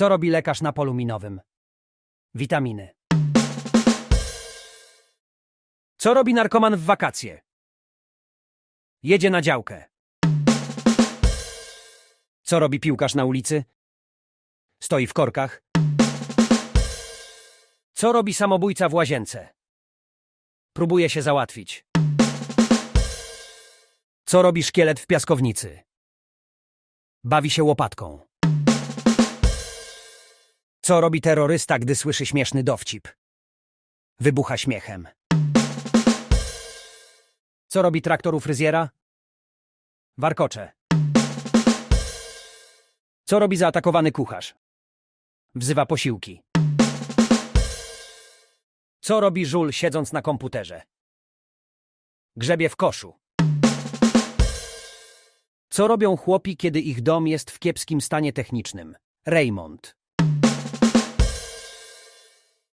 Co robi lekarz na polu minowym? Witaminy. Co robi narkoman w wakacje? Jedzie na działkę. Co robi piłkarz na ulicy? Stoi w korkach. Co robi samobójca w łazience? Próbuje się załatwić. Co robi szkielet w piaskownicy? Bawi się łopatką. Co robi terrorysta, gdy słyszy śmieszny dowcip? Wybucha śmiechem. Co robi traktor u fryzjera? Warkocze. Co robi zaatakowany kucharz? Wzywa posiłki. Co robi żul siedząc na komputerze? Grzebie w koszu. Co robią chłopi, kiedy ich dom jest w kiepskim stanie technicznym? Raymond.